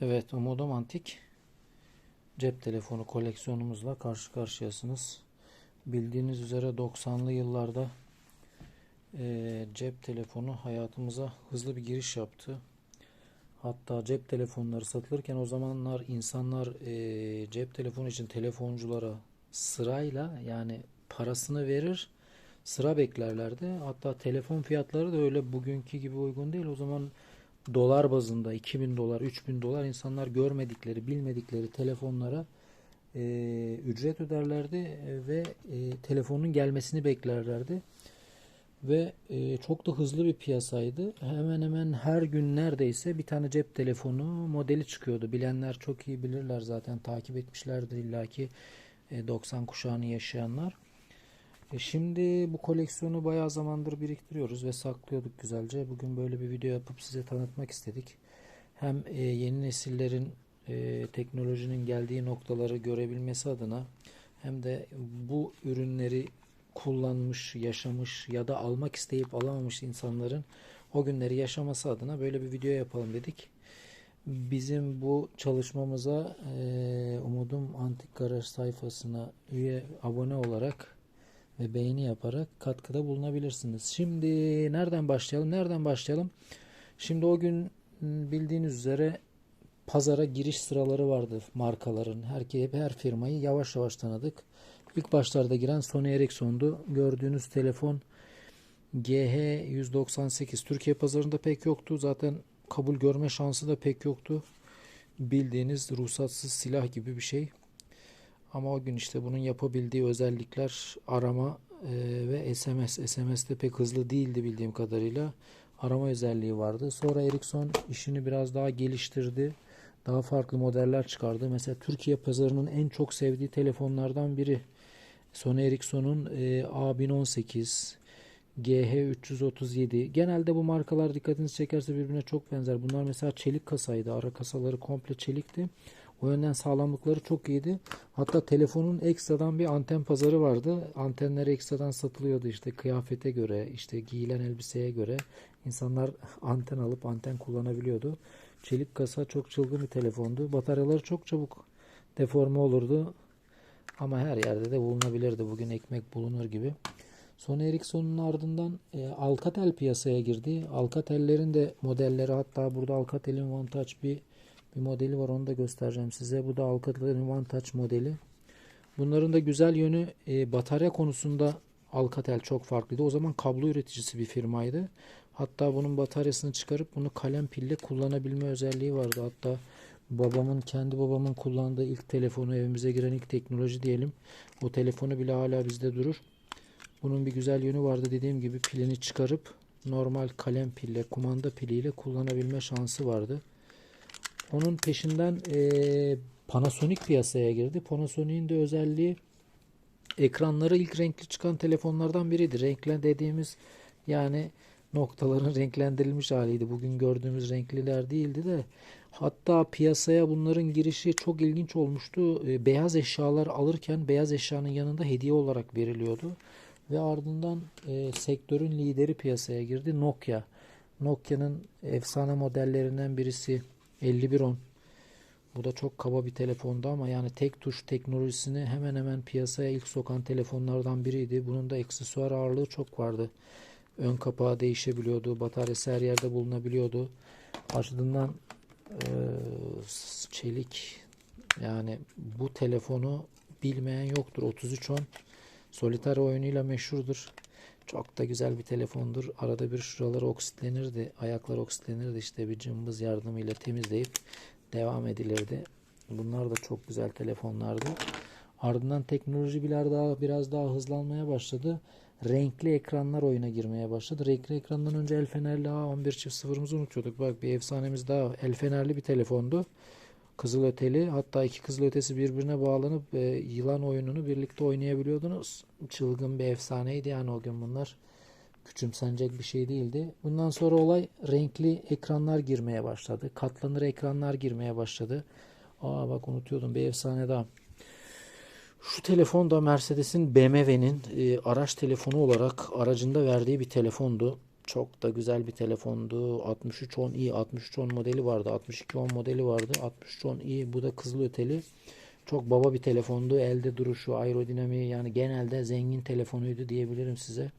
Evet, Umudum Antik cep telefonu koleksiyonumuzla karşı karşıyasınız. Bildiğiniz üzere 90'lı yıllarda eee, cep telefonu hayatımıza hızlı bir giriş yaptı. Hatta cep telefonları satılırken o zamanlar insanlar eee, cep telefonu için telefonculara sırayla yani parasını verir sıra beklerlerdi. Hatta telefon fiyatları da öyle bugünkü gibi uygun değil. O zaman dolar bazında 2000 dolar, 3000 dolar insanlar görmedikleri, bilmedikleri telefonlara e, ücret öderlerdi e, ve e, telefonun gelmesini beklerlerdi. Ve e, çok da hızlı bir piyasaydı. Hemen hemen her gün neredeyse bir tane cep telefonu modeli çıkıyordu. Bilenler çok iyi bilirler zaten takip etmişlerdir illaki e, 90 kuşağını yaşayanlar. E şimdi bu koleksiyonu bayağı zamandır biriktiriyoruz ve saklıyorduk güzelce. Bugün böyle bir video yapıp size tanıtmak istedik. Hem e, yeni nesillerin e, teknolojinin geldiği noktaları görebilmesi adına hem de bu ürünleri kullanmış, yaşamış ya da almak isteyip alamamış insanların o günleri yaşaması adına böyle bir video yapalım dedik. Bizim bu çalışmamıza e, Umudum Antik Garaj sayfasına üye abone olarak ve beğeni yaparak katkıda bulunabilirsiniz. Şimdi nereden başlayalım? Nereden başlayalım? Şimdi o gün m, bildiğiniz üzere pazara giriş sıraları vardı markaların. Her, her firmayı yavaş yavaş tanıdık. İlk başlarda giren Sony Ericsson'du. Gördüğünüz telefon GH198 Türkiye pazarında pek yoktu. Zaten kabul görme şansı da pek yoktu. Bildiğiniz ruhsatsız silah gibi bir şey. Ama o gün işte bunun yapabildiği özellikler arama e, ve SMS. SMS de pek hızlı değildi bildiğim kadarıyla. Arama özelliği vardı. Sonra Ericsson işini biraz daha geliştirdi. Daha farklı modeller çıkardı. Mesela Türkiye pazarının en çok sevdiği telefonlardan biri. Sony Ericsson'un e, A1018, GH337. Genelde bu markalar dikkatinizi çekerse birbirine çok benzer. Bunlar mesela çelik kasaydı. Ara kasaları komple çelikti. O yönden sağlamlıkları çok iyiydi. Hatta telefonun ekstradan bir anten pazarı vardı. Antenler ekstradan satılıyordu işte kıyafete göre, işte giyilen elbiseye göre insanlar anten alıp anten kullanabiliyordu. Çelik kasa çok çılgın bir telefondu. Bataryaları çok çabuk deforme olurdu. Ama her yerde de bulunabilirdi. Bugün ekmek bulunur gibi. Sony Ericsson'un ardından e, Alcatel piyasaya girdi. Alcatel'lerin de modelleri hatta burada Alcatel'in Vantage bir bir modeli var onu da göstereceğim size. Bu da Alcatel'in Vantage modeli. Bunların da güzel yönü e, batarya konusunda Alcatel çok farklıydı. O zaman kablo üreticisi bir firmaydı. Hatta bunun bataryasını çıkarıp bunu kalem pille kullanabilme özelliği vardı. Hatta babamın kendi babamın kullandığı ilk telefonu evimize giren ilk teknoloji diyelim. O telefonu bile hala bizde durur. Bunun bir güzel yönü vardı dediğim gibi pilini çıkarıp normal kalem pille, kumanda piliyle kullanabilme şansı vardı. Onun peşinden e, Panasonic piyasaya girdi. Panasonic'in de özelliği ekranları ilk renkli çıkan telefonlardan biriydi. Renklen dediğimiz yani noktaların renklendirilmiş haliydi. Bugün gördüğümüz renkliler değildi de hatta piyasaya bunların girişi çok ilginç olmuştu. E, beyaz eşyalar alırken beyaz eşyanın yanında hediye olarak veriliyordu. Ve ardından e, sektörün lideri piyasaya girdi Nokia. Nokia'nın efsane modellerinden birisi 5110. Bu da çok kaba bir telefondu ama yani tek tuş teknolojisini hemen hemen piyasaya ilk sokan telefonlardan biriydi. Bunun da aksesuar ağırlığı çok vardı. Ön kapağı değişebiliyordu. Bataryası her yerde bulunabiliyordu. Ardından e, çelik yani bu telefonu bilmeyen yoktur. 3310 Solitaire oyunuyla meşhurdur. Çok da güzel bir telefondur. Arada bir şuraları oksitlenirdi. Ayaklar oksitlenirdi. İşte bir cımbız yardımıyla temizleyip devam edilirdi. Bunlar da çok güzel telefonlardı. Ardından teknoloji birer daha biraz daha hızlanmaya başladı. Renkli ekranlar oyuna girmeye başladı. Renkli ekrandan önce el fenerli A11 çift sıfırımızı unutuyorduk. Bak bir efsanemiz daha el fenerli bir telefondu. Kızıl öteli hatta iki kızıl ötesi birbirine bağlanıp e, yılan oyununu birlikte oynayabiliyordunuz. Çılgın bir efsaneydi yani o gün bunlar. Küçümsenecek bir şey değildi. Bundan sonra olay renkli ekranlar girmeye başladı. Katlanır ekranlar girmeye başladı. Aa bak unutuyordum bir efsane daha. Şu telefon da Mercedes'in BMW'nin e, araç telefonu olarak aracında verdiği bir telefondu. Çok da güzel bir telefondu. 6310i, 6310 modeli vardı. 6210 modeli vardı. 6310i bu da kızılöteli. Çok baba bir telefondu. Elde duruşu, aerodinamiği yani genelde zengin telefonuydu diyebilirim size.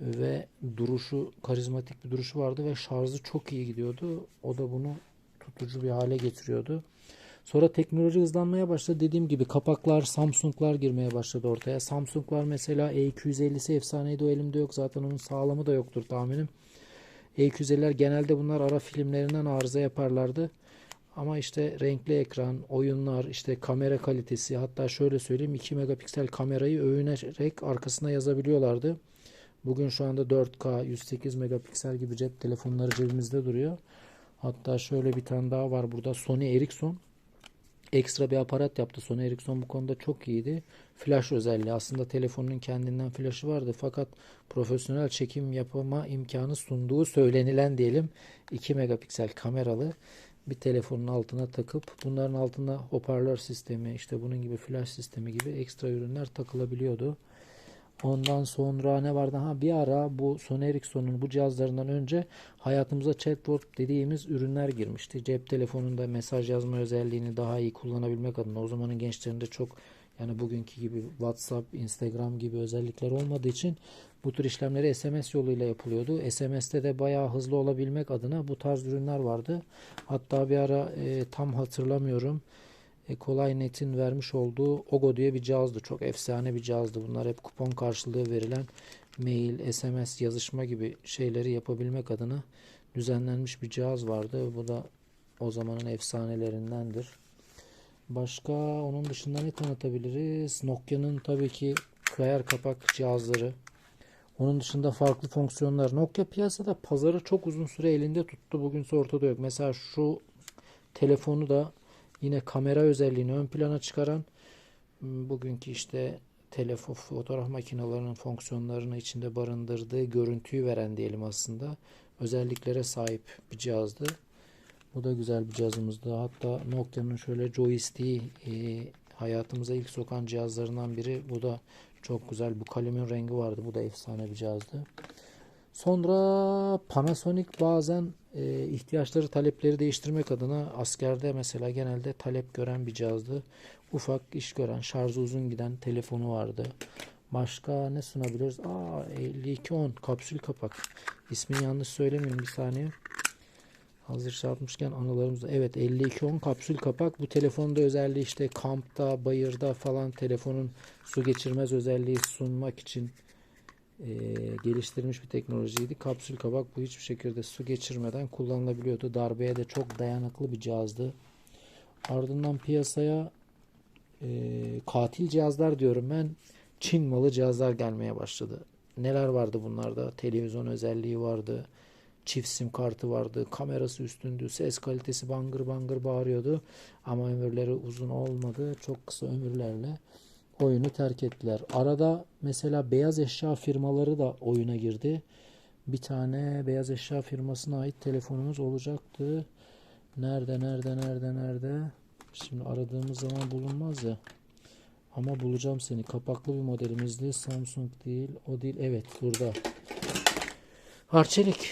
Ve duruşu, karizmatik bir duruşu vardı ve şarjı çok iyi gidiyordu. O da bunu tutucu bir hale getiriyordu. Sonra teknoloji hızlanmaya başladı. Dediğim gibi kapaklar, Samsung'lar girmeye başladı ortaya. Samsung'lar mesela E250'si efsaneydi o elimde yok. Zaten onun sağlamı da yoktur tahminim. E250'ler genelde bunlar ara filmlerinden arıza yaparlardı. Ama işte renkli ekran, oyunlar, işte kamera kalitesi hatta şöyle söyleyeyim 2 megapiksel kamerayı övünerek arkasına yazabiliyorlardı. Bugün şu anda 4K 108 megapiksel gibi cep telefonları cebimizde duruyor. Hatta şöyle bir tane daha var burada Sony Ericsson ekstra bir aparat yaptı. Sony Ericsson bu konuda çok iyiydi. Flash özelliği. Aslında telefonun kendinden flashı vardı fakat profesyonel çekim yapma imkanı sunduğu söylenilen diyelim 2 megapiksel kameralı bir telefonun altına takıp bunların altına hoparlör sistemi işte bunun gibi flash sistemi gibi ekstra ürünler takılabiliyordu. Ondan sonra ne vardı? Ha bir ara bu Sony Ericsson'un bu cihazlarından önce hayatımıza chatbot dediğimiz ürünler girmişti. Cep telefonunda mesaj yazma özelliğini daha iyi kullanabilmek adına o zamanın gençlerinde çok yani bugünkü gibi WhatsApp, Instagram gibi özellikler olmadığı için bu tür işlemleri SMS yoluyla yapılıyordu. SMS'te de bayağı hızlı olabilmek adına bu tarz ürünler vardı. Hatta bir ara e, tam hatırlamıyorum. E, Kolay Net'in vermiş olduğu Ogo diye bir cihazdı. Çok efsane bir cihazdı. Bunlar hep kupon karşılığı verilen mail, SMS, yazışma gibi şeyleri yapabilmek adına düzenlenmiş bir cihaz vardı. Bu da o zamanın efsanelerindendir. Başka onun dışında ne tanıtabiliriz? Nokia'nın tabii ki kayar kapak cihazları. Onun dışında farklı fonksiyonlar. Nokia piyasada pazarı çok uzun süre elinde tuttu. Bugünse ortada yok. Mesela şu telefonu da Yine kamera özelliğini ön plana çıkaran hmm, bugünkü işte telefon fotoğraf makinelerinin fonksiyonlarını içinde barındırdığı görüntüyü veren diyelim aslında özelliklere sahip bir cihazdı. Bu da güzel bir cihazımızdı. Hatta Nokia'nın şöyle joystick'i e, hayatımıza ilk sokan cihazlarından biri. Bu da çok güzel. Bu kalemin rengi vardı. Bu da efsane bir cihazdı. Sonra Panasonic bazen e, ihtiyaçları talepleri değiştirmek adına askerde mesela genelde talep gören bir cihazdı. Ufak iş gören şarjı uzun giden telefonu vardı. Başka ne sunabiliriz? Aa 5210 kapsül kapak. İsmini yanlış söylemeyeyim bir saniye. Hazır şey yapmışken anılarımızda. Evet 5210 kapsül kapak. Bu telefonda özelliği işte kampta, bayırda falan telefonun su geçirmez özelliği sunmak için e, geliştirilmiş bir teknolojiydi. Kapsül kabak bu hiçbir şekilde su geçirmeden kullanılabiliyordu. Darbeye de çok dayanıklı bir cihazdı. Ardından piyasaya e, katil cihazlar diyorum ben. Çin malı cihazlar gelmeye başladı. Neler vardı bunlarda? Televizyon özelliği vardı. Çift sim kartı vardı. Kamerası üstündü. Ses kalitesi bangır bangır bağırıyordu. Ama ömürleri uzun olmadı. Çok kısa ömürlerle oyunu terk ettiler. Arada mesela beyaz eşya firmaları da oyuna girdi. Bir tane beyaz eşya firmasına ait telefonumuz olacaktı. Nerede, nerede, nerede, nerede? Şimdi aradığımız zaman bulunmaz ya. Ama bulacağım seni. Kapaklı bir modelimizdi. Samsung değil. O değil. Evet burada. Arçelik.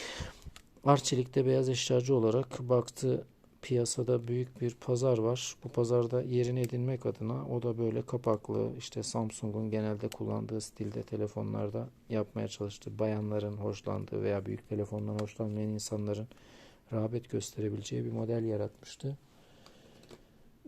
Arçelik'te beyaz eşyacı olarak baktı piyasada büyük bir pazar var. Bu pazarda yerini edinmek adına o da böyle kapaklı işte Samsung'un genelde kullandığı stilde telefonlarda yapmaya çalıştı. Bayanların hoşlandığı veya büyük telefondan hoşlanmayan insanların rağbet gösterebileceği bir model yaratmıştı.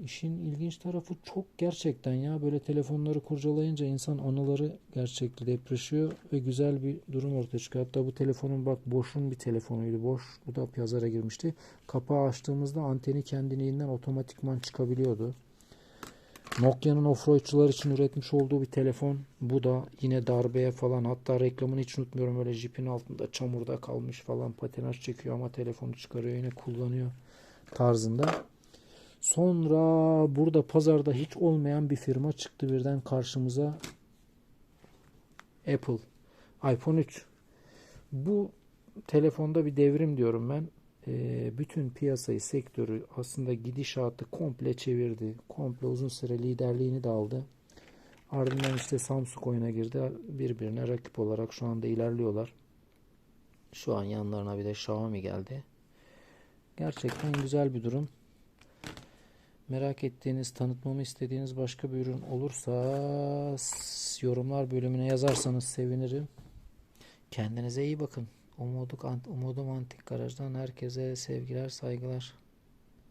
İşin ilginç tarafı çok gerçekten ya böyle telefonları kurcalayınca insan anıları gerçekten depreşiyor ve güzel bir durum ortaya çıkıyor. Hatta bu telefonun bak boşun bir telefonuydu. Boş. Bu da piyazara girmişti. Kapağı açtığımızda anteni kendiliğinden otomatikman çıkabiliyordu. Nokia'nın offroadçular için üretmiş olduğu bir telefon. Bu da yine darbeye falan hatta reklamını hiç unutmuyorum öyle jipin altında çamurda kalmış falan patinaj çekiyor ama telefonu çıkarıyor yine kullanıyor tarzında. Sonra burada pazarda hiç olmayan bir firma çıktı birden karşımıza. Apple. iPhone 3. Bu telefonda bir devrim diyorum ben. E, bütün piyasayı, sektörü aslında gidişatı komple çevirdi. Komple uzun süre liderliğini de aldı. Ardından işte Samsung oyuna girdi. Birbirine rakip olarak şu anda ilerliyorlar. Şu an yanlarına bir de Xiaomi geldi. Gerçekten güzel bir durum. Merak ettiğiniz, tanıtmamı istediğiniz başka bir ürün olursa yorumlar bölümüne yazarsanız sevinirim. Kendinize iyi bakın. Umuduk, Umudum Antik Garaj'dan herkese sevgiler, saygılar.